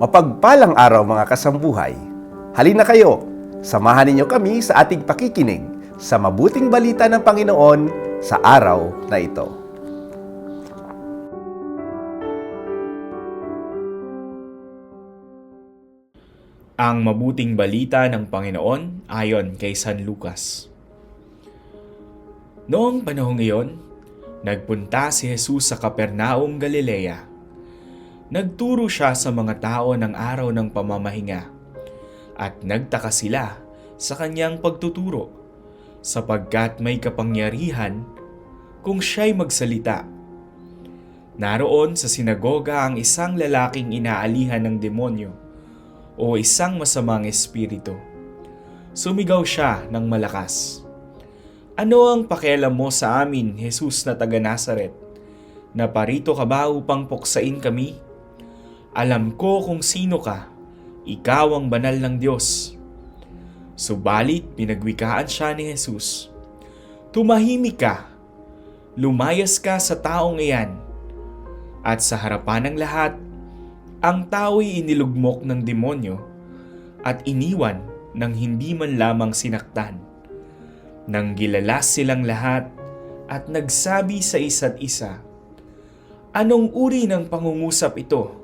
Mapagpalang araw mga kasambuhay. Halina kayo, samahan ninyo kami sa ating pakikinig sa mabuting balita ng Panginoon sa araw na ito. Ang mabuting balita ng Panginoon ayon kay San Lucas. Noong panahong iyon, nagpunta si Jesus sa Kapernaum, Galilea. Nagturo siya sa mga tao ng araw ng pamamahinga at nagtaka sila sa kanyang pagtuturo sapagkat may kapangyarihan kung siya'y magsalita. Naroon sa sinagoga ang isang lalaking inaalihan ng demonyo o isang masamang espiritu. Sumigaw siya ng malakas. Ano ang pakialam mo sa amin, Jesus na taga Nazaret? Naparito ka ba upang puksain kami? Alam ko kung sino ka. Ikaw ang banal ng Diyos. Subalit pinagwikaan siya ni Jesus. Tumahimik ka. Lumayas ka sa taong iyan. At sa harapan ng lahat, ang tao'y inilugmok ng demonyo at iniwan ng hindi man lamang sinaktan. Nang gilalas silang lahat at nagsabi sa isa't isa, Anong uri ng pangungusap ito?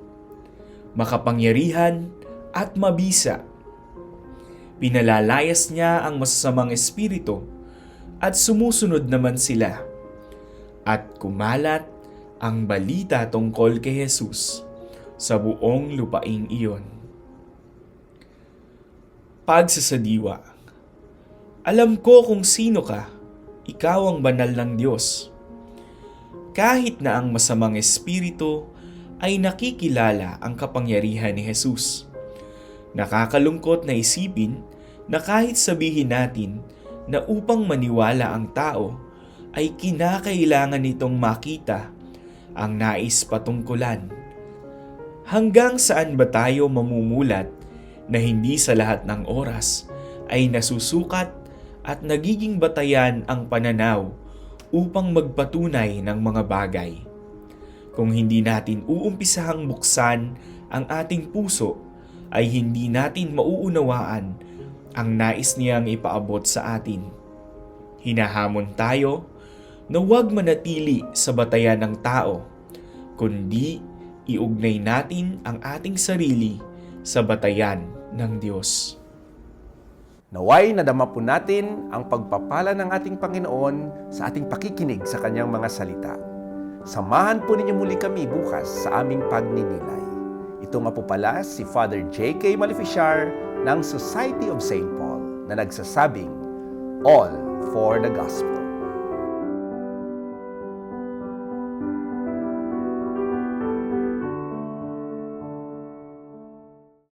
Makapangyarihan at mabisa. Pinalalayas niya ang masasamang espiritu at sumusunod naman sila. At kumalat ang balita tungkol kay Jesus sa buong lupaing iyon. Pagsasadiwa Alam ko kung sino ka, ikaw ang banal ng Diyos. Kahit na ang masamang espiritu ay nakikilala ang kapangyarihan ni Jesus. Nakakalungkot na isipin na kahit sabihin natin na upang maniwala ang tao ay kinakailangan nitong makita ang nais patungkulan hanggang saan ba tayo mamumulat na hindi sa lahat ng oras ay nasusukat at nagiging batayan ang pananaw upang magpatunay ng mga bagay. Kung hindi natin uumpisahang buksan ang ating puso, ay hindi natin mauunawaan ang nais niyang ipaabot sa atin. Hinahamon tayo na huwag manatili sa batayan ng tao, kundi iugnay natin ang ating sarili sa batayan ng Diyos. Naway nadama po natin ang pagpapala ng ating Panginoon sa ating pakikinig sa kanyang mga salita. Samahan po ninyo muli kami bukas sa aming pagninilay. Ito nga po pala si Father J.K. Maleficiar ng Society of St. Paul na nagsasabing, All for the Gospel.